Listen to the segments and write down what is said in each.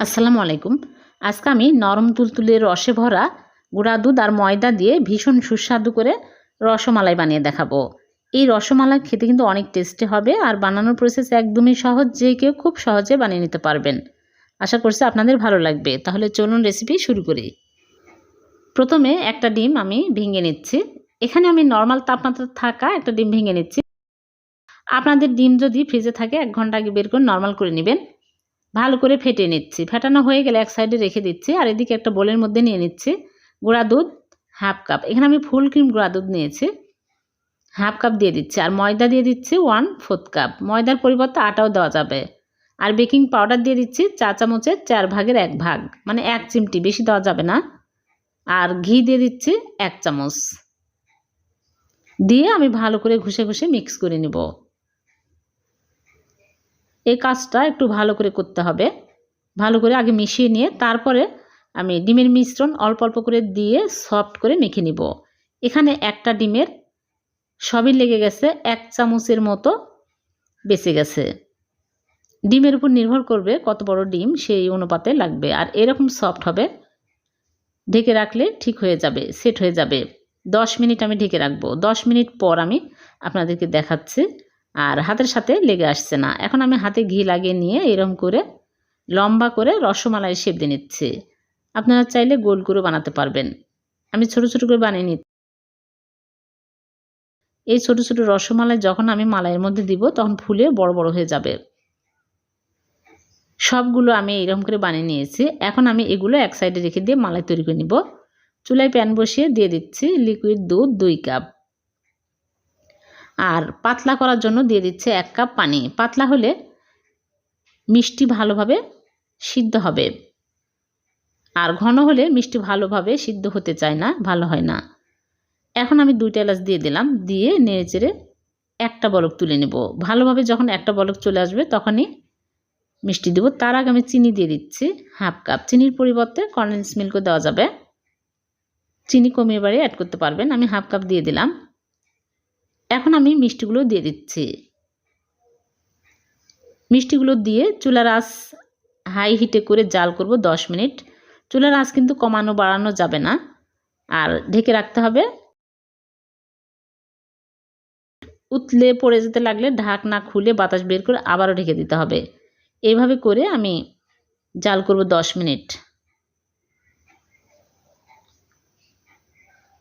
আসসালামু আলাইকুম। আজকে আমি নরম তুলতুলে রসে ভরা গুঁড়া দুধ আর ময়দা দিয়ে ভীষণ সুস্বাদু করে রসমালাই বানিয়ে দেখাবো। এই রসমালাই খেতে কিন্তু অনেক টেস্টি হবে আর বানানোর প্রসেস একদমই সহজ, যে কেউ খুব সহজে বানিয়ে নিতে পারবেন। আশা করছি আপনাদের ভালো লাগবে। তাহলে চলুন রেসিপি শুরু করি। প্রথমে একটা ডিম আমি ভেঙে নিচ্ছি। এখানে আমি নর্মাল তাপমাত্রা থাকা একটা ডিম ভেঙে নিচ্ছি। আপনাদের ডিম যদি ফ্রিজে থাকে, এক ঘণ্টা আগে বের করে নর্মাল করে নেবেন। ভালো করে ফেটে নিচ্ছি। ফেটানো হয়ে গেলে এক সাইডে রেখে দিচ্ছি আর এদিকে একটা বোলের মধ্যে নিয়ে নিচ্ছি। গুঁড়া দুধ হাফ কাপ এখানে আমি ফুল ক্রিম গুঁড়া দুধ নিয়েছি। হাফ কাপ দিয়ে দিচ্ছি আর ময়দা দিয়ে দিচ্ছি ওয়ান ফোর্থ কাপ ময়দার পরিবর্তে আটাও দেওয়া যাবে। আর বেকিং পাউডার দিয়ে দিচ্ছি চা চামচের চার ভাগের এক ভাগ। মানে এক চিমটি, বেশি দেওয়া যাবে না। আর ঘি দিয়ে দিচ্ছি এক চামচ। দিয়ে আমি ভালো করে ঘষে ঘষে মিক্স করে নেব। এই কাজটা একটু ভালো করে করতে হবে। ভালো করে আগে মিশিয়ে নিয়ে তারপরে আমি ডিমের মিশ্রণ অল্প অল্প করে দিয়ে সফট করে মেখে নিব। এখানে একটা ডিমের সবই লেগে গেছে, এক চামচের মতো বেঁচে গেছে। ডিমের উপর নির্ভর করবে কত বড় ডিম সেই অনুপাতে লাগবে। আর এরকম সফট হবে, ঢেকে রাখলে ঠিক হয়ে যাবে, সেট হয়ে যাবে। দশ মিনিট আমি ঢেকে রাখব। দশ মিনিট পর আমি আপনাদেরকে দেখাচ্ছি আর হাতের সাথে লেগে আসছে না। এখন আমি হাতে ঘি লাগিয়ে নিয়ে এরকম করে লম্বা করে রসমালাই শেপ দিয়ে নিচ্ছি। আপনারা চাইলে গোল করে বানাতে পারবেন। আমি ছোট ছোট করে বানিয়ে নিচ্ছি। এই ছোট ছোট রসমালাই যখন আমি মালাইয়ের মধ্যে দিব, তখন ফুলে বড় বড় হয়ে যাবে। সবগুলো আমি এরকম করে বানিয়ে নিয়েছি। এখন আমি এগুলো এক সাইডে রেখে দিয়ে মালাই তৈরি করে নিব। চুলায় প্যান বসিয়ে দিয়ে দিচ্ছি লিকুইড দুধ দুই কাপ। আর পাতলা করার জন্য দিয়ে দিচ্ছে এক কাপ পানি। পাতলা হলে মিষ্টি ভালোভাবে সিদ্ধ হবে। আর ঘন হলে মিষ্টি ভালোভাবে সিদ্ধ হতে চায় না, ভালো হয় না। এখন আমি দুইটা এলাচ দিয়ে দিলাম, দিয়ে নেড়ে চেড়ে একটা বলক তুলে নেব। ভালোভাবে যখন একটা বলক চলে আসবে তখনই মিষ্টি দেবো। তার আগে আমি চিনি দিয়ে দিচ্ছি, হাফ কাপ। চিনির পরিবর্তে কন্ডেন্স মিল্কও দেওয়া যাবে। চিনি কমিয়ে বাড়িয়ে অ্যাড করতে পারবেন। আমি হাফ কাপ দিয়ে দিলাম। এখন আমি মিষ্টিগুলো দিয়ে দিচ্ছি। মিষ্টিগুলো দিয়ে চুলার আঁচ হাই হিটে করে জাল করব দশ মিনিট। চুলার আঁচ কিন্তু কমানো বাড়ানো যাবে না। আর ঢেকে রাখতে হবে উতলে পড়ে যেতে লাগলে ঢাকনা খুলে বাতাস বের করে আবারও ঢেকে দিতে হবে। এইভাবে করে আমি জাল করব দশ মিনিট।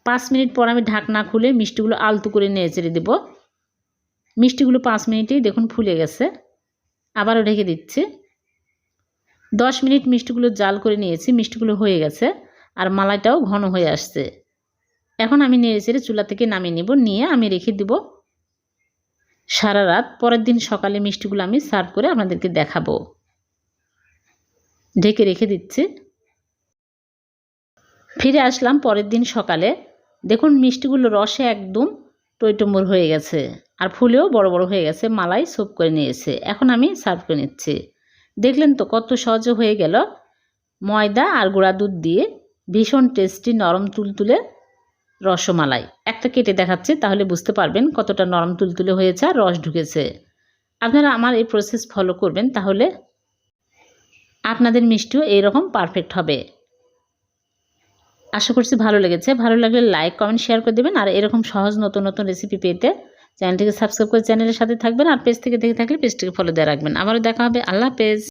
পাঁচ মিনিট পর আমি ঢাকনা খুলে মিষ্টিগুলো আলতু করে নেড়ে চেড়ে দেবো। মিষ্টিগুলো পাঁচ মিনিটেই দেখুন ফুলে গেছে। আবারও ঢেকে দিচ্ছি। দশ মিনিট মিষ্টিগুলো জাল করে নিয়েছি, মিষ্টিগুলো হয়ে গেছে আর মালাইটাও ঘন হয়ে আসছে। এখন আমি নেড়ে চেড়ে চুলা থেকে নামিয়ে নেব, নিয়ে আমি রেখে দিব। সারা রাত পরের দিন সকালে মিষ্টিগুলো আমি সার্ভ করে আপনাদেরকে দেখাবো। ঢেকে রেখে দিচ্ছি। ফিরে আসলাম পরের দিন সকালে। দেখুন মিষ্টিগুলো রসে একদম টইটম্বর হয়ে গেছে। আর ফুলেও বড় বড় হয়ে গেছে, মালাই সোপ করে নিয়েছে। এখন আমি সার্ভ করে নিচ্ছি। দেখলেন তো কত সহজে হয়ে গেল। ময়দা আর গুঁড়া দুধ দিয়ে ভীষণ টেস্টি নরম তুলতুলে রসমালাই। একটা কেটে দেখাচ্ছি, তাহলে বুঝতে পারবেন কতটা নরম তুলতুলে হয়েছে আর রস ঢুকেছে। আপনারা আমার এই প্রসেস ফলো করবেন, তাহলে আপনাদের মিষ্টিও এইরকম পারফেক্ট হবে। আশা করছি ভালো লেগেছে। ভালো লাগলে লাইক কমেন্ট শেয়ার করে দেবেন। আর এরকম সহজ নতুন নতুন রেসিপি পেতে চ্যানেলটিকে সাবস্ক্রাইব করে চ্যানেলের সাথে থাকবেন। আর পেজ থেকে দেখে থাকলে পেজটিকে ফলো দিয়ে রাখবেন। আবারও দেখা হবে। আল্লাহ পেজ